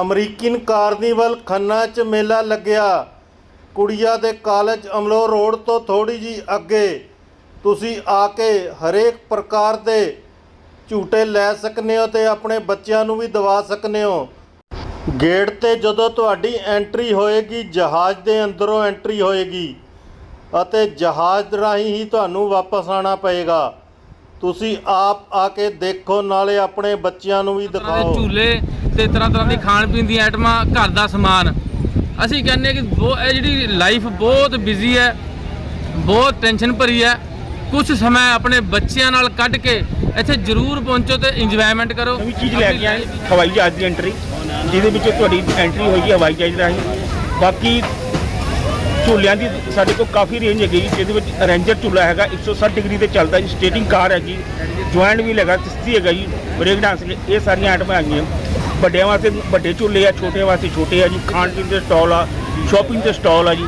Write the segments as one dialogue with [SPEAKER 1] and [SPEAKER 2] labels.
[SPEAKER 1] American carnival Khanna 'ਚ ਮੇਲਾ ਲੱਗਿਆ। ਕੁੜੀਆਂ ਦੇ ਕਾਲਜ ਅਮਲੋ ਰੋਡ ਤੋਂ ਥੋੜੀ ਜੀ ਅੱਗੇ। ਤੁਸੀਂ ਆ ਕੇ ਹਰੇਕ ਪ੍ਰਕਾਰ ਦੇ ਝੂਟੇ ਲੈ ਸਕਨੇ ਹੋ ਤੇ ਆਪਣੇ ਬੱਚਿਆਂ ਨੂੰ ਵੀ ਦਵਾ ਸਕਨੇ ਹੋ। ਗੇਟ ਤੇ ਜਦੋਂ ਤੁਹਾਡੀ ਐਂਟਰੀ ਹੋਏਗੀ, ਜਹਾਜ਼ ਦੇ ਅੰਦਰੋਂ ਐਂਟਰੀ ਹੋਏਗੀ ਅਤੇ ਜਹਾਜ਼ ਰਾਹੀਂ ਹੀ ਤੁਹਾਨੂੰ ਵਾਪਸ ਆਣਾ ਪਏਗਾ। ਤੁਸੀਂ ਆਪ ਆ ਕੇ ਦੇਖੋ ਨਾਲੇ ਆਪਣੇ ਬੱਚਿਆਂ ਨੂੰ ਵੀ
[SPEAKER 2] ਤਰ੍ਹਾਂ ਦੇ
[SPEAKER 1] ਦਿਖਾਓ।
[SPEAKER 2] ਝੂਲੇ ਤੇ ਤਰ੍ਹਾਂ ਤਰ੍ਹਾਂ ਦੀ ਖਾਣ ਪੀਣ ਦੀਆਂ ਆਈਟਮਾਂ ਘਰ ਦਾ ਸਮਾਨ। ਅਸੀਂ ਕਹਿੰਦੇ ਕਿ ਬਹੁਤ ਇਹ ਜਿਹੜੀ ਲਾਈਫ ਬਹੁਤ ਬਿਜ਼ੀ ਹੈ ਬਹੁਤ ਟੈਨਸ਼ਨ ਭਰੀ ਹੈ। ਕੁਝ ਸਮਾਂ ਆਪਣੇ ਬੱਚਿਆਂ ਨਾਲ ਕੱਢ ਕੇ ਇੱਥੇ ਜ਼ਰੂਰ ਪਹੁੰਚੋ ਤੇ ਇੰਜੋਇਮੈਂਟ ਕਰੋ।
[SPEAKER 3] ਨਵੀਂ ਚੀਜ਼ ਲੈ ਕੇ ਆਏ ਹਵਾਈ ਜਹਾਜ਼ ਦੀ ਐਂਟਰੀ ਜਿਹਦੇ ਵਿੱਚ ਤੁਹਾਡੀ ਐਂਟਰੀ ਹੋਏਗੀ ਹਵਾਈ ਜਹਾਜ਼ ਰਾਹੀਂ। ਬਾਕੀ ਝੂਲਿਆਂ ਦੀ ਸਾਡੇ ਕੋਲ ਕਾਫੀ ਰੇਂਜ ਹੈਗੀ ਜਿਹਦੇ ਵਿੱਚ ਰੇਂਜਰ ਝੂਲਾ ਹੈਗਾ 160 ਡਿਗਰੀ ਤੇ ਚੱਲਦਾ ਜੀ ਸਟੇਟਿੰਗ ਕਾਰ ਹੈਗੀ ਜੁਆਇੰਟ ਵੀ ਹੈਗਾ, ਕਿਸ਼ਤੀ ਹੈਗਾ ਜੀ ਬ੍ਰੇਕ ਡਾਂਸ ਇਹ ਸਾਰੀਆਂ ਆਈਟਮਾਂ ਹੈਗੀਆਂ। ਵੱਡਿਆਂ ਵਾਸਤੇ ਵੱਡੇ ਝੂਲੇ ਆ, ਛੋਟਿਆਂ ਵਾਸਤੇ ਛੋਟੇ ਆ ਜੀ, ਖਾਣ ਪੀਣ ਦੇ ਸਟਾਲ ਆ ਸ਼ਾਪਿੰਗ ਦੇ ਸਟਾਲ ਆ ਜੀ,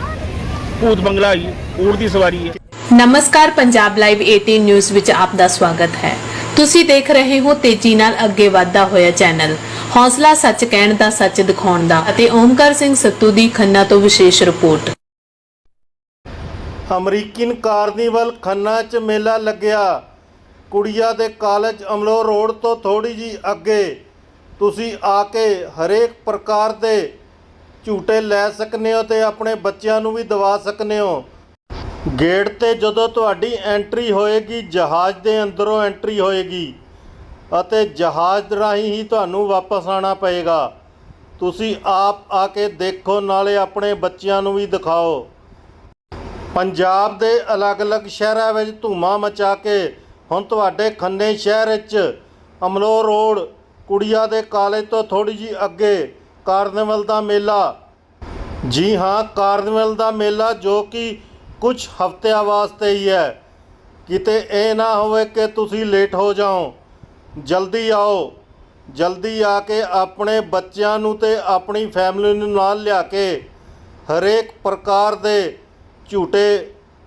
[SPEAKER 3] ਭੂਤ ਬੰਗਲਾ ਜੀ ਊੜ ਦੀ ਸਵਾਰੀ ਹੈ।
[SPEAKER 4] ਨਮਸਕਾਰ, ਪੰਜਾਬ ਲਾਈਵ 18 ਨਿਊਜ਼ ਵਿੱਚ ਆਪ ਦਾ ਸਵਾਗਤ ਹੈ। ਤੁਸੀਂ ਦੇਖ ਰਹੇ ਹੋ ਤੇਜ਼ੀ ਨਾਲ ਅੱਗੇ ਵਧਦਾ ਹੋਇਆ ਚੈਨਲ। ਹੌਸਲਾ ਸੱਚ ਕਹਿਣ ਦਾ ਸੱਚ ਦਿਖਾਉਣ ਦਾ ਅਤੇ ਓਮਕਾਰ ਸਿੰਘ ਸੱਤੂ ਦੀ ਖੰਨਾ ਤੋਂ ਵਿਸ਼ੇਸ਼ ਰਿਪੋਰਟ।
[SPEAKER 1] ਅਮਰੀਕਨ ਕਾਰਨੀਵਲ ਖੰਨਾ 'ਚ ਮੇਲਾ ਲੱਗਿਆ। ਕੁੜੀਆਂ ਦੇ ਕਾਲਜ ਅਮਲੋ ਰੋਡ ਤੋਂ ਥੋੜੀ ਜੀ ਅੱਗੇ। ਤੁਸੀਂ ਆ ਕੇ ਹਰੇਕ ਪ੍ਰਕਾਰ ਦੇ ਝੂਟੇ ਲੈ ਸਕਨੇ ਹੋ ਤੇ ਆਪਣੇ ਬੱਚਿਆਂ ਨੂੰ ਵੀ ਦਵਾ ਸਕਨੇ ਹੋ। ਗੇਟ ਤੇ ਜਦੋਂ ਤੁਹਾਡੀ ਐਂਟਰੀ ਹੋਏਗੀ, ਜਹਾਜ਼ ਦੇ ਅੰਦਰੋਂ ਐਂਟਰੀ ਹੋਏਗੀ ਅਤੇ ਜਹਾਜ਼ ਰਾਹੀਂ ਹੀ ਤੁਹਾਨੂੰ ਵਾਪਸ ਆਣਾ ਪਏਗਾ। ਤੁਸੀਂ ਆਪ ਆ ਕੇ ਦੇਖੋ, ਨਾਲੇ ਆਪਣੇ ਬੱਚਿਆਂ ਨੂੰ ਵੀ ਦਿਖਾਓ। ਪੰਜਾਬ ਦੇ ਅਲੱਗ-ਅਲੱਗ ਸ਼ਹਿਰਾਂ ਵਿੱਚ ਧੂਮਾ ਮਚਾ ਕੇ ਹੁਣ ਤੁਹਾਡੇ ਖੰਨੇ ਸ਼ਹਿਰ ਵਿੱਚ ਅਮਲੋ ਰੋਡ, ਕੁੜੀਆਂ ਦੇ ਕਾਲਜ ਤੋਂ ਥੋੜੀ ਜੀ ਅੱਗੇ ਕਾਰਨੀਵਲ ਦਾ ਮੇਲਾ। ਜੀ ਹਾਂ, ਕਾਰਨੀਵਲ ਦਾ ਮੇਲਾ ਜੋ ਕਿ ਕੁਝ ਹਫ਼ਤਿਆਂ ਵਾਸਤੇ ਹੀ ਹੈ। ਕਿਤੇ ਇਹ ਨਾ ਹੋਵੇ ਕਿ ਤੁਸੀਂ ਲੇਟ ਹੋ ਜਾਓ। ਜਲਦੀ ਆਓ। ਜਲਦੀ ਆ ਕੇ ਆਪਣੇ ਬੱਚਿਆਂ ਨੂੰ ਤੇ ਆਪਣੀ ਫੈਮਿਲੀ ਨੂੰ ਨਾਲ ਲਿਆ ਕੇ ਹਰੇਕ ਪ੍ਰਕਾਰ ਦੇ ਝੂਟੇ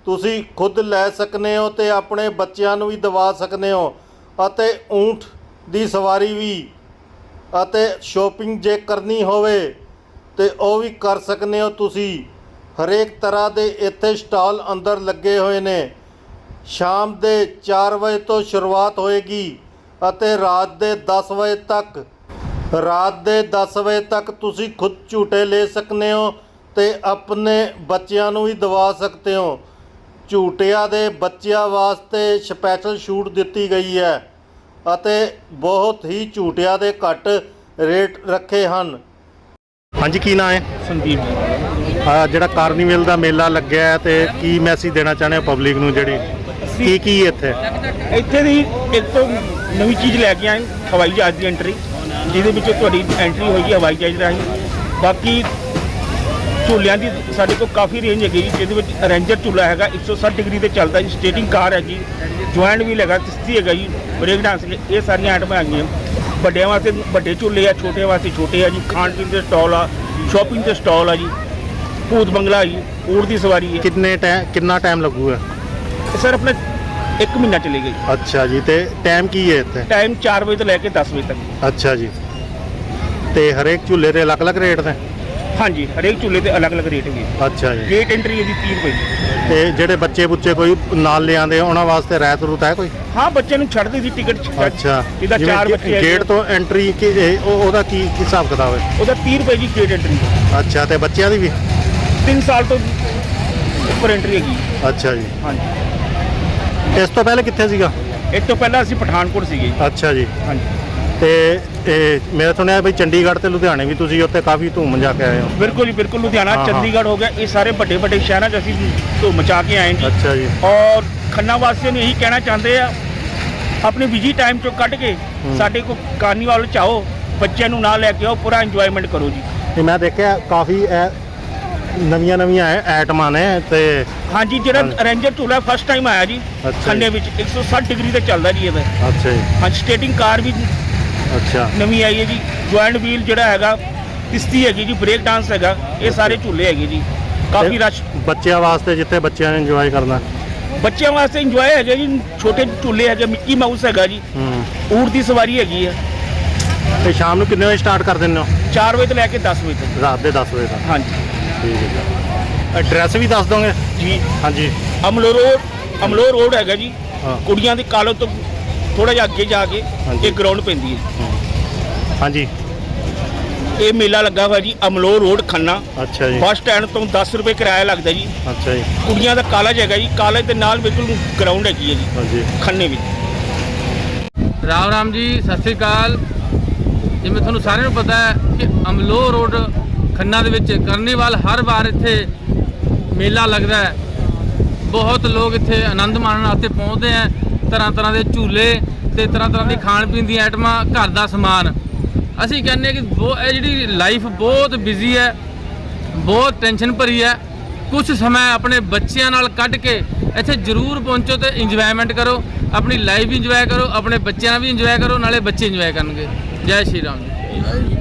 [SPEAKER 1] ਤੁਸੀਂ ਖੁਦ ਲੈ ਸਕਨੇ ਹੋ ਤੇ ਆਪਣੇ ਬੱਚਿਆਂ ਨੂੰ ਵੀ ਦਵਾ ਸਕਨੇ ਹੋ ਅਤੇ ਊਂਠ ਦੀ ਸਵਾਰੀ ਵੀ ਅਤੇ ਸ਼ੋਪਿੰਗ ਜੇ ਕਰਨੀ ਹੋਵੇ ਤੇ ਉਹ ਵੀ ਕਰ ਸਕਨੇ ਹੋ ਤੁਸੀਂ। ਹਰੇਕ ਤਰ੍ਹਾਂ ਦੇ ਇੱਥੇ ਸਟਾਲ ਅੰਦਰ ਲੱਗੇ ਹੋਏ ਨੇ। ਸ਼ਾਮ ਦੇ 4 ਵਜੇ ਤੋਂ ਸ਼ੁਰੂਆਤ ਹੋਏਗੀ ਅਤੇ ਰਾਤ ਦੇ 10 ਵਜੇ ਤੱਕ, ਰਾਤ ਦੇ 10 ਵਜੇ ਤੱਕ ਤੁਸੀਂ ਖੁਦ ਝੂਟੇ ਲੈ ਸਕਨੇ ਹੋ ਤੇ ਆਪਣੇ ਬੱਚਿਆਂ ਨੂੰ ਵੀ ਦਵਾ ਸਕਦੇ ਹੋ। ਝੂਟਿਆਂ ਦੇ ਬੱਚਿਆਂ ਵਾਸਤੇ ਸਪੈਸ਼ਲ ਛੂਟ ਦਿੱਤੀ ਗਈ ਹੈ ਅਤੇ ਬਹੁਤ ਹੀ ਝੂਟਿਆਂ ਦੇ ਘੱਟ ਰੇਟ ਰੱਖੇ ਹਨ। ਹਾਂਜੀ ਕੀ ਨਾਂ ਹੈ?
[SPEAKER 3] ਸੰਦੀਪ। ਜੀ
[SPEAKER 1] ਆ ਜਿਹੜਾ ਕਾਰਨੀਵਲ ਦਾ ਮੇਲਾ ਲੱਗਿਆ ਹੈ ਤੇ ਕੀ ਮੈਸੇਜ ਦੇਣਾ ਚਾਹੁੰਦੇ ਹੋ ਪਬਲਿਕ ਨੂੰ ਜਿਹੜੀ? ਕੀ ਕੀ ਇੱਥੇ?
[SPEAKER 3] ਇੱਥੇ ਦੀ ਇੱਕ ਤੋਂ ਨਵੀਂ ਚੀਜ਼ ਲੈ ਕੇ ਆਏ ਹਵਾਈ ਜਹਾਜ਼ ਦੀ ਐਂਟਰੀ ਜਿਹਦੇ ਵਿੱਚ ਤੁਹਾਡੀ ਐਂਟਰੀ ਹੋਏਗੀ ਹਵਾਈ ਜਹਾਜ਼ ਰਾਹੀਂ। ਬਾਕੀ ਝੂਲਿਆਂ ਦੀ ਸਾਡੇ ਕੋਲ ਕਾਫੀ ਰੇਂਜ ਹੈਗੀ ਜੀ, ਜਿਹਦੇ ਵਿੱਚ ਰੇਂਜਰ ਝੂਲਾ ਹੈਗਾ 160 ਡਿਗਰੀ ਤੇ ਚੱਲਦਾ ਜੀ ਸਟੇਟਿੰਗ ਕਾਰ ਹੈਗੀ ਜੁਆਇੰਟ ਵੀ ਹੈਗਾ ਕਿਸ਼ਤੀ ਹੈਗਾ ਜੀ ਬ੍ਰੇਕ ਡਾਂਸ ਇਹ ਸਾਰੀਆਂ ਆਈਟਮਾਂ ਹੈਗੀਆਂ। ਵੱਡਿਆਂ ਵਾਸਤੇ ਵੱਡੇ ਝੂਲੇ ਆ ਛੋਟਿਆਂ ਵਾਸਤੇ ਛੋਟੇ ਆ ਜੀ ਖਾਣ ਪੀਣ ਦੇ ਸਟਾਲ ਆ ਸ਼ਾਪਿੰਗ ਦੇ ਸਟਾਲ ਆ ਜੀ ਭੂਤ ਬੰਗਲਾ ਜੀ ਊੜ ਦੀ ਸਵਾਰੀ ਹੈ।
[SPEAKER 1] ਕਿੰਨੇ ਟਾਈਮ ਕਿੰਨਾ ਟਾਈਮ ਲੱਗੂਗਾ?
[SPEAKER 3] ਸਰ ਆਪਣੇ 1 ਮਹੀਨਾ ਚਲੀ ਗਈ।
[SPEAKER 1] ਅੱਛਾ ਜੀ ਤੇ ਟਾਈਮ ਕੀ ਹੈ ਇੱਥੇ?
[SPEAKER 3] ਟਾਈਮ 4 ਵਜੇ ਤੋਂ ਲੈ ਕੇ 10 ਵਜੇ ਤੱਕ।
[SPEAKER 1] ਅੱਛਾ ਜੀ। ਤੇ ਹਰੇਕ ਝੂਲੇ ਦੇ ਅਲੱਗ-ਅਲੱਗ ਰੇਟ ਨੇ?
[SPEAKER 3] ਹਾਂਜੀ ਹਰੇਕ ਝੂਲੇ ਤੇ ਅਲੱਗ-ਅਲੱਗ ਰੇਟ ਹੈਗੇ
[SPEAKER 1] ਅੱਛਾ ਜੀ।
[SPEAKER 3] ਗੇਟ ਐਂਟਰੀ ਇਹਦੀ 30 ਰੁਪਏ ਦੀ।
[SPEAKER 1] ਤੇ ਜਿਹੜੇ ਬੱਚੇ ਬੁੱਚੇ ਕੋਈ ਨਾਲ ਲਿਆਂਦੇ ਉਹਨਾਂ ਵਾਸਤੇ ਰਾਇਤ ਰੂਤ ਹੈ ਕੋਈ?
[SPEAKER 3] ਹਾਂ ਬੱਚੇ ਨੂੰ ਛੱਡਦੀ ਸੀ ਟਿਕਟ
[SPEAKER 1] ਅੱਛਾ।
[SPEAKER 3] ਜਿਹਦਾ
[SPEAKER 1] ਜਿਵੇਂ
[SPEAKER 3] 4
[SPEAKER 1] ਗੇ-
[SPEAKER 3] ਬੱਚੇ ਹੈਗੇ,
[SPEAKER 1] ਗੇਟ ਤੋਂ ਐਂਟਰੀ ਕਿ ਇਹ- ਉਹ- ਉਹਦਾ ਕੀ ਕੀ ਹਿਸਾਬ ਕਿਤਾਬ ਹੈ?
[SPEAKER 3] ਉਹਦਾ 30 ਰੁਪਏ ਦੀ ਗੇਟ ਐਂਟਰੀ
[SPEAKER 1] ਅੱਛਾ ਤੇ ਬੱਚਿਆਂ ਦੀ ਵੀ?
[SPEAKER 3] 3 ਸਾਲ ਤੋਂ ਉੱਪਰ ਐਂਟਰੀ ਹੈਗੀ।
[SPEAKER 1] ਅੱਛਾ ਜੀ।
[SPEAKER 3] ਹਾਂਜੀ।
[SPEAKER 1] ਇਸ ਤੋਂ ਪਹਿਲੇ ਕਿੱਥੇ ਸੀਗਾ?
[SPEAKER 3] ਇਸ ਤੋਂ ਪਹਿਲਾਂ ਅਸੀਂ ਪਠਾਨਕੋਟ ਸੀਗੇ
[SPEAKER 1] ਅੱਛਾ ਜੀ।
[SPEAKER 3] ਹਾਂਜੀ।
[SPEAKER 1] ਤੇ ਇਹ ਮੈਂ ਸੁਣਿਆ ਵੀ ਚੰਡੀਗੜ੍ਹ ਤੇ ਲੁਧਿਆਣੇ ਵੀ ਤੁਸੀਂ ਉੱਥੇ ਕਾਫੀ ਧੂਮ ਮਚਾ ਕੇ ਆਏ ਹੋ।
[SPEAKER 3] ਬਿਲਕੁਲ ਜੀ ਬਿਲਕੁਲ ਲੁਧਿਆਣਾ
[SPEAKER 1] ਹਾਂ, ਹਾਂ।
[SPEAKER 3] ਚੰਡੀਗੜ੍ਹ ਹੋ ਗਿਆ ਇਹ ਸਾਰੇ ਵੱਡੇ ਵੱਡੇ ਸ਼ਹਿਰਾਂ 'ਚ ਅਸੀਂ ਤੋਂ ਮਚਾ ਕੇ ਆਏ ਜੀ
[SPEAKER 1] ਅੱਛਾ ਜੀ।
[SPEAKER 3] ਔਰ ਖੰਨਾ ਵਾਸੀਆਂ ਨੂੰ ਇਹੀ ਕਹਿਣਾ ਚਾਹੁੰਦੇ ਆ ਆਪਣੇ ਬਿਜ਼ੀ ਟਾਈਮ ਚੋਂ ਕੱਢ ਕੇ ਸਾਡੇ ਕੋ ਕਾਰਨੀਵਾਲ ਚ ਆਓ ਬੱਚਿਆਂ ਨੂੰ ਨਾਲ ਲੈ ਕੇ ਆਓ ਪੂਰਾ ਇੰਜੋਇਮੈਂਟ ਕਰੋ ਜੀ।
[SPEAKER 1] ਤੇ ਮੈਂ ਦੇਖਿਆ ਕਾਫੀ ਨਵੀਆਂ ਨਵੀਆਂ ਆਈਟਮਾਂ ਨੇ ਤੇ
[SPEAKER 3] ਹਾਂਜੀ
[SPEAKER 1] ਹਾਂਜੀ।
[SPEAKER 3] ਜਿਹੜਾ ਰੇਂਜਰ ਝੂਲਾ ਫਸਟ ਟਾਈਮ ਆਇਆ ਜੀ
[SPEAKER 1] ਅੱਛਾ
[SPEAKER 3] ਖੰਨੇ
[SPEAKER 1] ਜੀ।
[SPEAKER 3] ਵਿੱਚ 160 ਡਿਗਰੀ ਤੇ ਚੱਲਦਾ ਜੀ ਇਹਦਾ
[SPEAKER 1] ਅੱਛਾ ਜੀ।
[SPEAKER 3] ਹਾਂਜੀ ਸਟੇਟਿੰਗ ਕਾਰ ਵੀ
[SPEAKER 1] ਅੱਛਾ।
[SPEAKER 3] ਨਵੀਂ ਆਈ ਹੈ ਜੀ। ਜੁਆਇੰਟ ਵੀਲ ਜਿਹੜਾ ਹੈਗਾ ਕਿਸ਼ਤੀ ਹੈਗੀ ਜੀ ਬ੍ਰੇਕ ਡਾਂਸ ਹੈਗਾ ਇਹ ਸਾਰੇ ਝੂਲੇ ਹੈਗੇ ਜੀ। ਕਾਫੀ ਰਸ਼
[SPEAKER 1] ਬੱਚਿਆਂ ਵਾਸਤੇ ਜਿੱਥੇ ਬੱਚਿਆਂ ਨੇ ਇੰਜੋਏ ਕਰਨਾ।
[SPEAKER 3] ਬੱਚਿਆਂ ਵਾਸਤੇ ਇੰਜੋਏ ਹੈਗੇ ਜੀ ਛੋਟੇ ਝੂਲੇ ਹੈਗੇ ਮਿੱਕੀ ਮਾਊਸ ਹੈਗਾ ਜੀ।
[SPEAKER 1] ਹੂੰ।
[SPEAKER 3] ਊਠ ਦੀ ਸਵਾਰੀ ਹੈਗੀ ਹੈ
[SPEAKER 1] ਤੇ ਸ਼ਾਮ ਨੂੰ ਕਿੰਨੇ ਵਜੇ ਸਟਾਰਟ ਕਰ ਦਿੰਦੇ ਹੋ?
[SPEAKER 3] 4 ਵਜੇ ਤੋਂ ਲੈ ਕੇ 10 ਵਜੇ ਤੱਕ।
[SPEAKER 1] ਰਾਤ ਦੇ 10 ਵਜੇ ਤੱਕ।
[SPEAKER 3] ਹਾਂਜੀ।
[SPEAKER 1] ਠੀਕ ਹੈ ਐਡਰੈਸ ਵੀ ਦੱਸ ਦੋਗੇ?
[SPEAKER 3] ਜੀ।
[SPEAKER 1] ਹਾਂਜੀ।
[SPEAKER 3] ਅਮਲੋ ਰੋਡ ਅਮਲੋ ਰੋਡ ਹੈਗਾ ਜੀ। ਕੁੜੀਆਂ ਦੀ ਕਾਲੋ ਤੋਂ ਥੋੜਾ ਜਿਹਾ ਅੱਗੇ ਜਾ ਕੇ
[SPEAKER 1] ਹਾਂਜੀ।
[SPEAKER 3] ਇੱਕ ਗਰਾਊਂਡ ਪੈਂਦੀ ਹੈ।
[SPEAKER 1] ਹਾਂਜੀ।
[SPEAKER 3] ਇਹ ਮੇਲਾ ਲੱਗਾ ਹੋਇਆ ਜੀ ਅਮਲੋ ਰੋਡ ਖੰਨਾ।
[SPEAKER 1] ਅੱਛਾ ਜੀ।
[SPEAKER 3] ਬੱਸ ਸਟੈਂਡ ਤੋਂ 10 ਰੁਪਏ ਕਿਰਾਇਆ ਲੱਗਦਾ ਜੀ।
[SPEAKER 1] ਅੱਛਾ ਜੀ।
[SPEAKER 3] ਕੁੜੀਆਂ ਦਾ ਕਾਲਜ ਹੈਗਾ ਜੀ ਕਾਲਜ ਦੇ ਨਾਲ ਬਿਲਕੁਲ ਗਰਾਊਂਡ ਹੈਗੀ ਹੈ ਜੀ
[SPEAKER 1] ਹਾਂਜੀ।
[SPEAKER 3] ਖੰਨੇ ਵਿੱਚ।
[SPEAKER 2] ਰਾਮ ਰਾਮ ਜੀ ਸਤਿ ਸ੍ਰੀ ਅਕਾਲ। ਜਿਵੇਂ ਤੁਹਾਨੂੰ ਸਾਰਿਆਂ ਨੂੰ ਪਤਾ ਹੈ ਕਿ ਅਮਲੋ ਰੋਡ ਖੰਨਾ ਦੇ ਵਿੱਚ ਕਰਨੀਵਾਲ ਹਰ ਵਾਰ ਇੱਥੇ ਮੇਲਾ ਲੱਗਦਾ ਹੈ। ਬਹੁਤ ਲੋਕ ਇੱਥੇ ਆਨੰਦ ਮਾਣਨ ਵਾਸਤੇ ਪਹੁੰਚਦੇ ਆ ਤਰ੍ਹਾਂ ਤਰ੍ਹਾਂ ਦੇ ਝੂਲੇ ਤੇ ਤਰ੍ਹਾਂ ਤਰ੍ਹਾਂ ਦੀ ਖਾਣ ਪੀਣ ਦੀਆਂ ਆਈਟਮਾਂ, ਘਰ ਦਾ ਸਮਾਨ। ਅਸੀਂ ਕਹਿੰਦੇ ਹਾਂ ਕਿ ਬਹੁਤ ਇਹ ਜਿਹੜੀ ਲਾਈਫ ਬਹੁਤ ਬਿਜ਼ੀ ਹੈ, ਬਹੁਤ ਟੈਨਸ਼ਨ ਭਰੀ ਹੈ। ਕੁਝ ਸਮਾਂ ਆਪਣੇ ਬੱਚਿਆਂ ਨਾਲ ਕੱਢ ਕੇ ਇੱਥੇ ਜ਼ਰੂਰ ਪਹੁੰਚੋ ਤੇ ਇੰਜੋਇਮੈਂਟ ਕਰੋ। ਆਪਣੀ ਲਾਈਫ ਵੀ ਇੰਜੋਏ ਕਰੋ, ਆਪਣੇ ਬੱਚਿਆਂ ਨਾਲ ਵੀ ਇੰਜੋਏ ਕਰੋ, ਨਾਲੇ ਬੱਚੇ ਇੰਜੋਏ ਕਰਨਗੇ। ਜੈ ਸ਼੍ਰੀ ਰਾਮ ਜੀ।